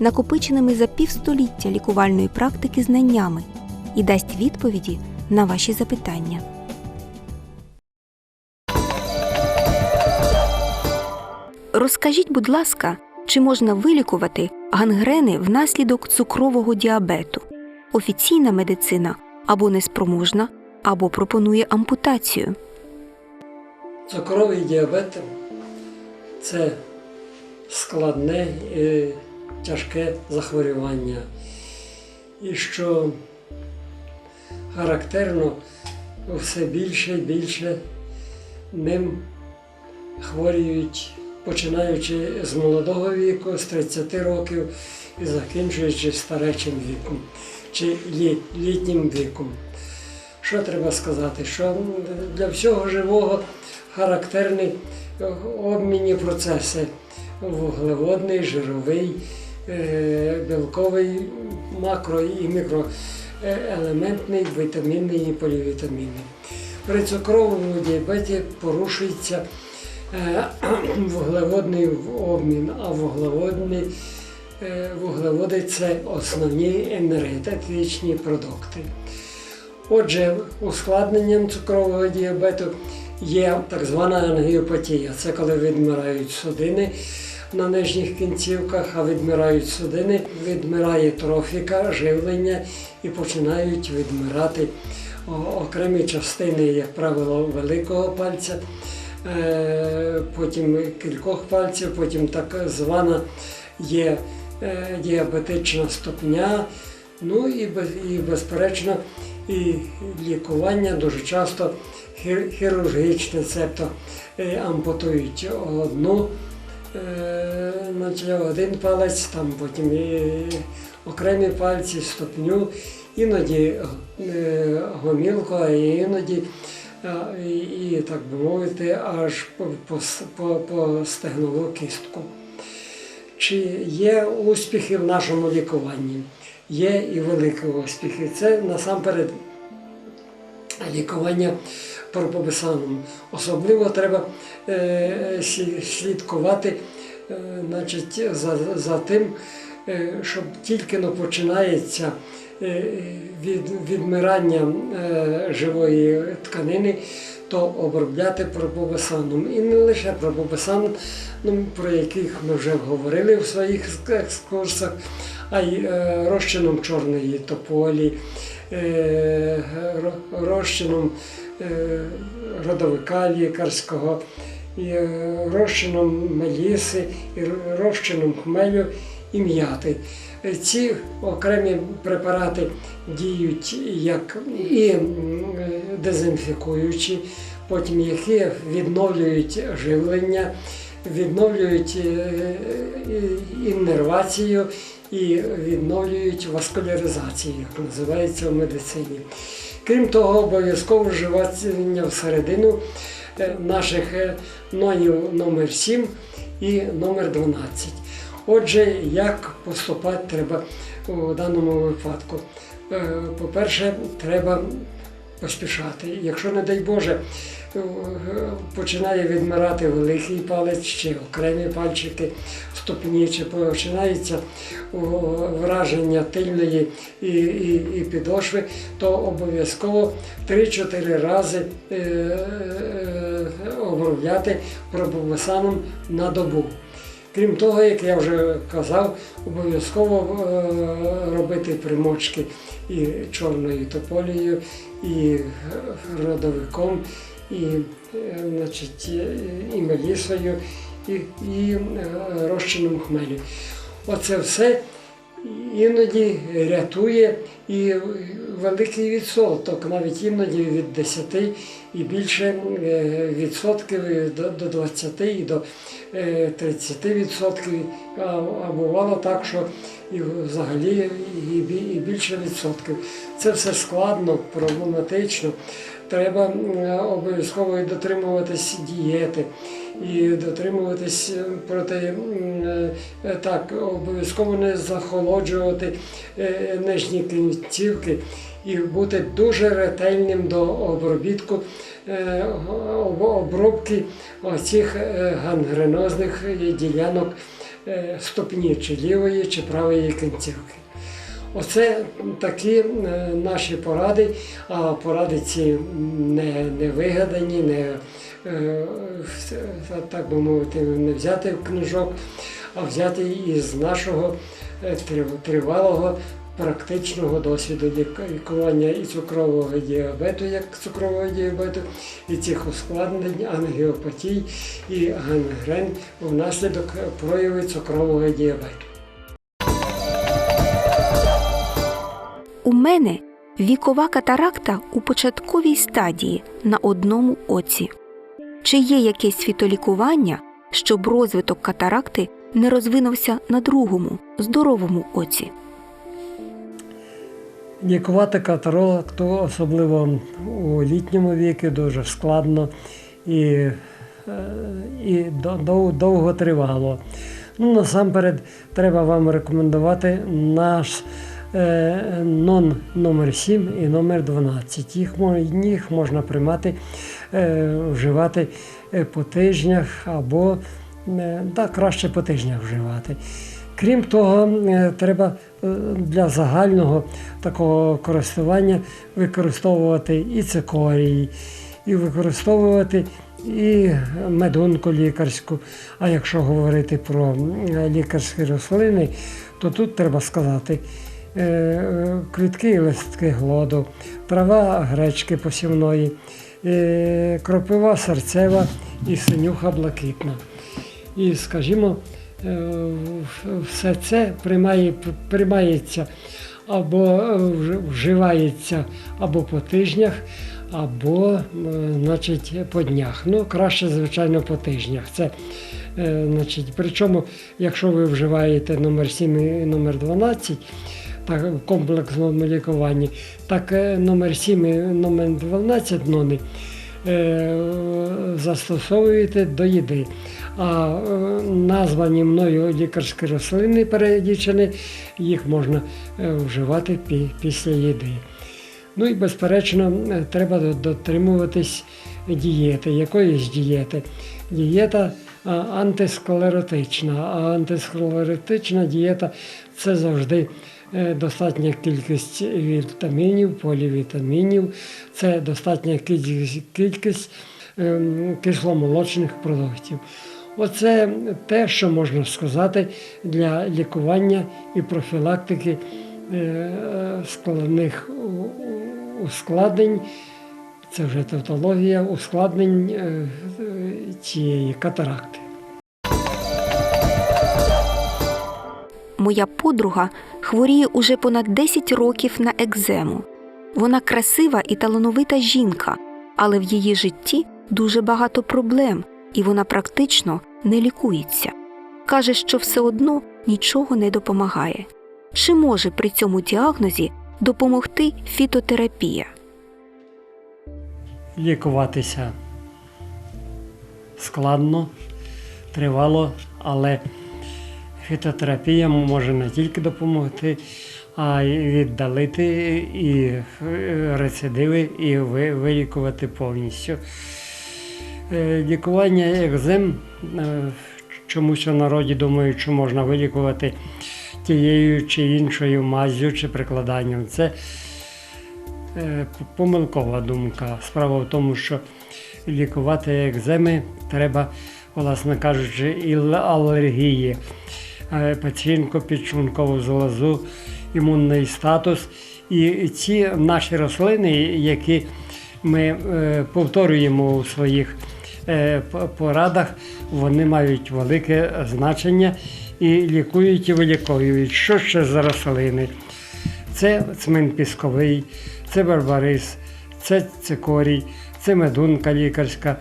накопиченими за півстоліття лікувальної практики знаннями і дасть відповіді на ваші запитання. Розкажіть, будь ласка, чи можна вилікувати гангрени внаслідок цукрового діабету? Офіційна медицина або неспроможна, або пропонує ампутацію. Цукровий діабет це складне і тяжке захворювання. І що характерно, все більше і більше ним хворіють, починаючи з молодого віку, з 30 років і закінчуючи старечим віком чи лі- літнім віком. Що треба сказати? Що для всього живого характерні обмінні процеси вуглеводний, жировий, білковий, макро і мікроелементний, вітамінний і полівітамінний. При цукровому діабеті порушується е, вуглеводний обмін, а вуглеводний, е, вуглеводи це основні енергетичні продукти. Отже, ускладненням цукрового діабету є так звана ангіопатія. Це коли відмирають судини на нижніх кінцівках, а відмирають судини, відмирає трофіка, живлення і починають відмирати окремі частини, як правило, великого пальця, е, потім кількох пальців, потім так звана є е, діабетична ступня. Ну і, і безперечно, і лікування дуже часто хір- хірургічне, цебто е, ампутують одну, значить, один палець, там потім і окремі пальці, ступню, іноді е, гомілку, а іноді е, і, так би мовити, аж по, по, по стегнову кістку. Чи є успіхи в нашому лікуванні? Є і великі успіхи. Це насамперед лікування пропописаном. Особливо треба е, слідкувати е, значить, за, за тим, е, щоб тільки но починається від, відмирання живої тканини, то обробляти пропописаном. І не лише пропописаном, ну, про яких ми вже говорили в своїх екскурсах, а й е, розчином чорної тополі, е, розчином е, родовика лікарського, розчином меліси, розчином хмелю і м'яти. Ці окремі препарати діють як і дезінфікуючі, потім які відновлюють живлення, відновлюють іннервацію і відновлюють васкуляризацію, як називається в медицині. Крім того, обов'язково вживання всередину е, наших е, нонів номер 7 і номер 12. Отже, як поступати треба у даному випадку? Е, По-перше, треба поспішати. Якщо, не дай Боже, починає відмирати великий палець чи окремі пальчики ступні, чи починається враження тильної і, і, і підошви, то обов'язково 3-4 рази е, е, обробляти пробовесаном на добу. Крім того, як я вже казав, обов'язково е, робити примочки і чорною тополією, і родовиком, і, е, значить, е, і мелісою, і, і е, розчином хмелю. Оце все іноді рятує і великий відсоток, навіть іноді від 10 і більше відсотків до, до 20 і до е, 30 відсотків. А бувало так, що і взагалі і, більше відсотків. Це все складно, проблематично. Треба обов'язково дотримуватись дієти і дотримуватись проти е, так, обов'язково не захолоджувати е, нижні кінцівки і бути дуже ретельним до обробітку е, обробки оцих гангренозних ділянок ступні, чи лівої, чи правої кінцівки. Оце такі е, наші поради, а поради ці не, не вигадані, не е, так би мовити, не взяти в книжок, а взяти із нашого е, тривалого практичного досвіду лікування і цукрового діабету, як цукрового діабету, і цих ускладнень, ангіопатій і гангрен внаслідок прояву цукрового діабету. У мене вікова катаракта у початковій стадії на одному оці. Чи є якесь фітолікування, щоб розвиток катаракти не розвинувся на другому, здоровому оці? Лікувати катаракту, особливо у літньому віку, дуже складно і, е, і довго тривало. Ну, насамперед, треба вам рекомендувати наш е, нон номер 7 і номер 12. Їх, їх можна приймати, е, вживати по тижнях або да, краще по тижнях вживати. Крім того, е, треба е, для загального такого користування використовувати і цикорій, і використовувати і медунку лікарську. А якщо говорити про лікарські рослини, то тут треба сказати е, квітки і листки глоду, трава гречки посівної, кропива серцева і синюха блакитна. І, скажімо, все це приймає, приймається або е, вживається або по тижнях, або е, значить, по днях. Ну, краще, звичайно, по тижнях. Це, е, значить, причому, якщо ви вживаєте номер 7 і номер 12, так, в комплексному лікуванні, так е, номер 7 і номер 12 нони е, застосовуєте до їди. А е, названі мною лікарські рослини перелічені, їх можна е, вживати пі- після їди. Ну і безперечно, е, треба дотримуватись дієти, якоїсь дієти. Дієта антисклеротична, а антисклеротична дієта це завжди достатня кількість вітамінів, полівітамінів, це достатня кількість, кількість ем, кисломолочних продуктів. Оце те, що можна сказати для лікування і профілактики е, складних у- у- ускладнень, це вже тавтологія, ускладнень е, е, цієї катаракти. Моя подруга хворіє уже понад 10 років на екзему. Вона красива і талановита жінка, але в її житті дуже багато проблем, і вона практично не лікується. Каже, що все одно нічого не допомагає. Чи може при цьому діагнозі допомогти фітотерапія? Лікуватися складно, тривало, але фітотерапія може не тільки допомогти, а й віддалити і е, рецидиви, і вилікувати повністю. Е, Лікування екзем е, чомусь у народі думають, що можна вилікувати тією чи іншою маззю чи прикладанням. Це е, помилкова думка. Справа в тому, що лікувати екземи треба, власне кажучи, і алергії, печінку, підшлункову залозу, імунний статус. І ці наші рослини, які ми повторюємо у своїх порадах, вони мають велике значення і лікують і виліковують. Що ще за рослини? Це цмин пісковий, це барбарис, це цикорій, це медунка лікарська,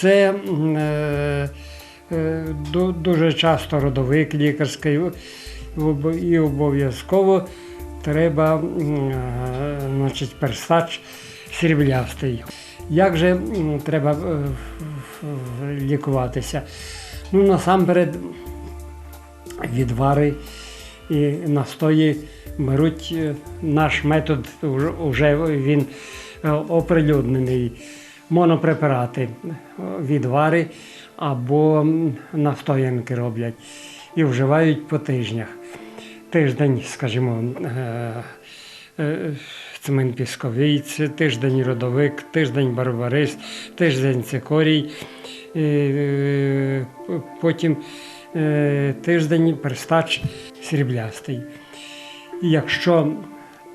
це е, е, дуже часто родовик лікарський. І обов'язково треба е, значить, перстач сріблястий. Як же треба е, лікуватися? Ну, насамперед, відвари і настої беруть е, наш метод, уже він е, оприлюднений. Монопрепарати, відвари або настоянки роблять і вживають по тижнях. Тиждень, скажімо, цемент пісковий, це тиждень родовик, тиждень барбарис, тиждень цикорій, е, потім е, тиждень перстач сріблястий. Якщо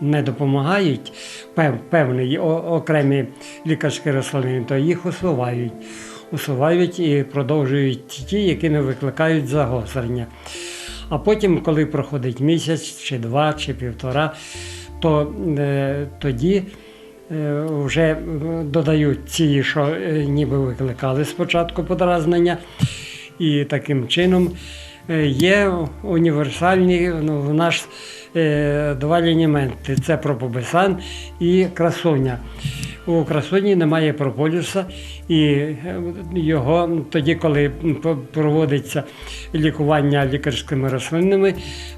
не допомагають пев- певні окремі лікарські рослини, то їх усувають. Усувають і продовжують ті, які не викликають загострення. А потім, коли проходить місяць, чи два, чи півтора, то е, тоді е, вже додають ці, що е, ніби викликали спочатку подразнення. І таким чином є універсальні ну, в наш два лінементи. Це пропобесан і красуня. У красуні немає прополіса, і е, його тоді, коли проводиться лікування лікарськими рослинами,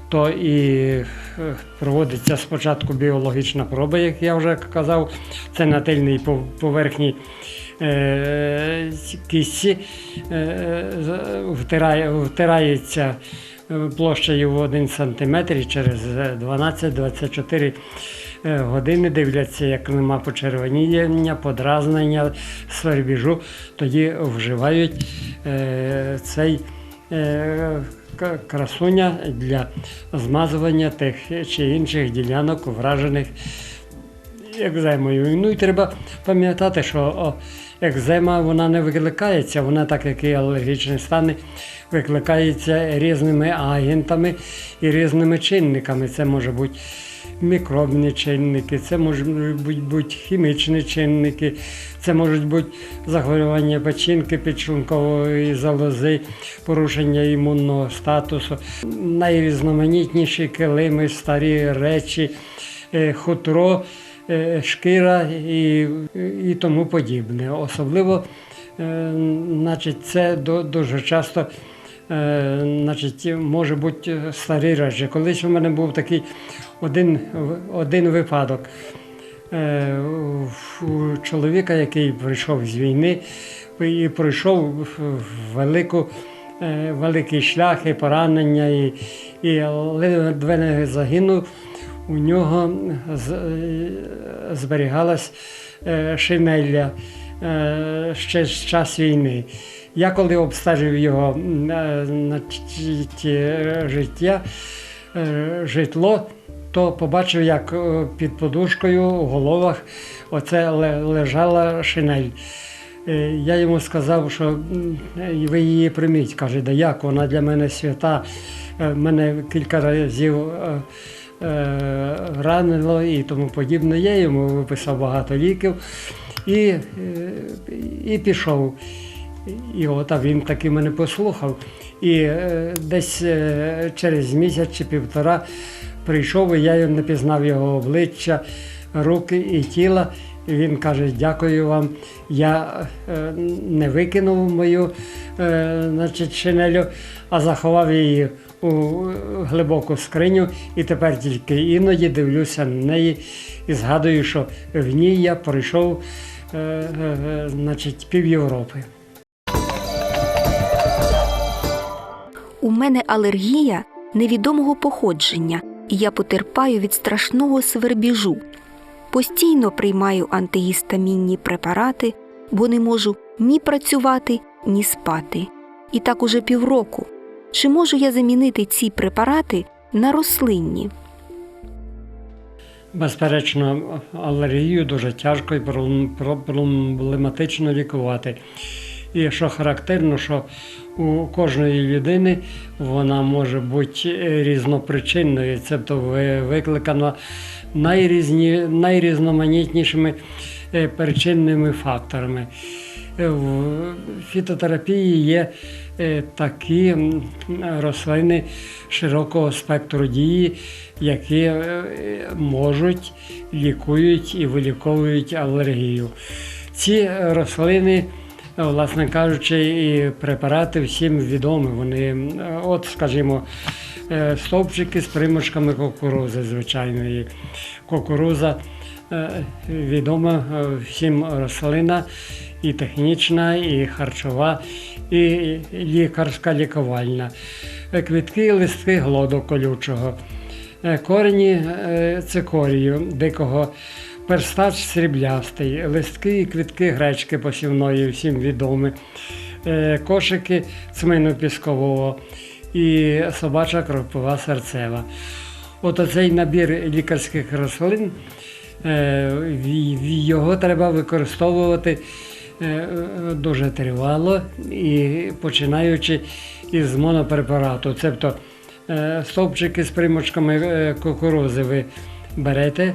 то і е, проводиться спочатку біологічна проба, як я вже казав, це на тильній пов- поверхні е, е, втирає, втирається е, площею в 1 см через 12-24 е, години дивляться, як нема почервоніння, подразнення, свербіжу, тоді вживають е, цей е, красуня для змазування тих чи інших ділянок, вражених екземою. Ну і треба пам'ятати, що екзема вона не викликається, вона, так як і алергічні стани, викликається різними агентами і різними чинниками. Це може бути мікробні чинники, це можуть бути, хімічні чинники, це можуть бути захворювання печінки, підшлункової залози, порушення імунного статусу, найрізноманітніші килими, старі речі, е, хутро, шкіра і, і тому подібне. Особливо, е, значить, це дуже часто. Е, значить, може бути старі речі. Колись у мене був такий один, один випадок. Е, у- чоловіка, який прийшов з війни і пройшов велику, е, великий шлях і поранення, і, і ледве не загинув. У нього е, зберігалась е, шинелля е, ще з час війни. Я коли обстежив його життя, житло, то побачив, як під подушкою у головах оце лежала шинель. Я йому сказав, що ви її прийміть. Каже, да як вона для мене свята. Мене кілька разів ранило і тому подібне. Я йому виписав багато ліків і, е, і пішов. І от а він таки мене послухав. І е, десь е, через місяць чи півтора прийшов, і я не пізнав його обличчя, руки і тіла. І він каже: Дякую вам. Я е, не викинув мою е, значить, шинелю, а заховав її у глибоку скриню. І тепер тільки іноді дивлюся на неї і згадую, що в ній я пройшов е, е, значить, пів Європи. У мене алергія невідомого походження, і я потерпаю від страшного свербіжу. Постійно приймаю антигістамінні препарати, бо не можу ні працювати, ні спати. І так уже півроку. Чи можу я замінити ці препарати на рослинні? Безперечно, алергію дуже тяжко і про- проблематично лікувати. І що характерно, що у кожної людини вона може бути е, різнопричинною, тобто ви- викликана найрізні, найрізноманітнішими е, причинними факторами. Е, В фітотерапії є такі рослини широкого спектру дії, які можуть лікують і виліковують алергію. Ці рослини, власне кажучи, і препарати всім відомі. Вони, е, от, скажімо, е, стовпчики з примочками кукурузи звичайної. Кукуруза е, відома всім рослина і технічна, і харчова, і лікарська лікувальна. Квітки листки глоду колючого, корені цикорію, дикого, перстач сріблястий, листки і квітки гречки посівної, всім відомі, е, кошики цмину піскового і собача кропова серцева. От оцей набір лікарських рослин, е, його треба використовувати е, дуже тривало і починаючи із монопрепарату. Тобто стовпчики з примочками кукурузи ви берете,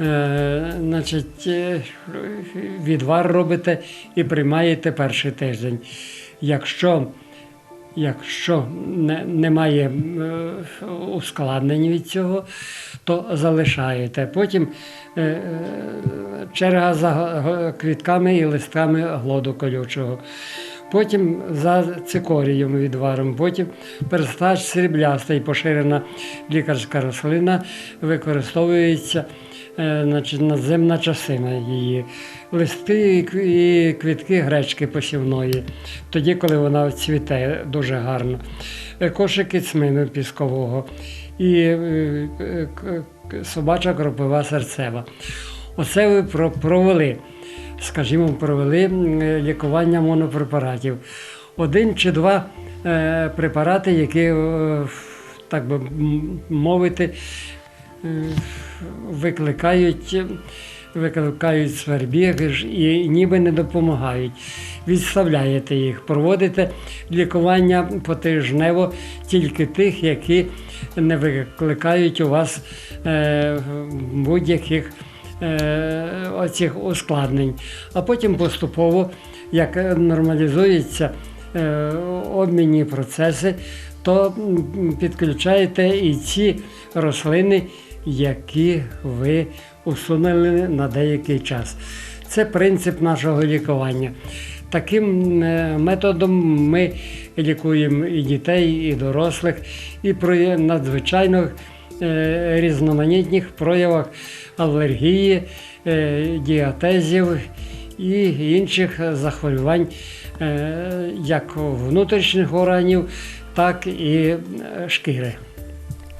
е, значить, е, відвар робите і приймаєте перший тиждень. Якщо Якщо не, немає е, ускладнень від цього, то залишаєте. Потім черга за квітками і листками глоду колючого. Потім за цикорієм відваром, потім перстач сріблястий, поширена лікарська рослина, використовується е, надземна частина її. Листки і квітки гречки посівної, тоді, коли вона цвіте дуже гарно. Е, Кошики цмину піскового і е, собача кропива серцева. Оце ви провели, скажімо, провели лікування монопрепаратів. Один чи два препарати, які, так би мовити, викликають, викликають свербіг ж і ніби не допомагають. Відставляєте їх, проводите лікування потижнево тільки тих, які не викликають у вас е, будь-яких е, оцих ускладнень. А потім поступово, як нормалізуються е, обмінні процеси, то підключаєте і ці рослини, які ви усунули на деякий час. Це принцип нашого лікування. Таким е, методом ми лікуємо і дітей, і дорослих, і при надзвичайно е, різноманітних проявах алергії, е, діатезів і інших захворювань, як внутрішніх органів, так і шкіри.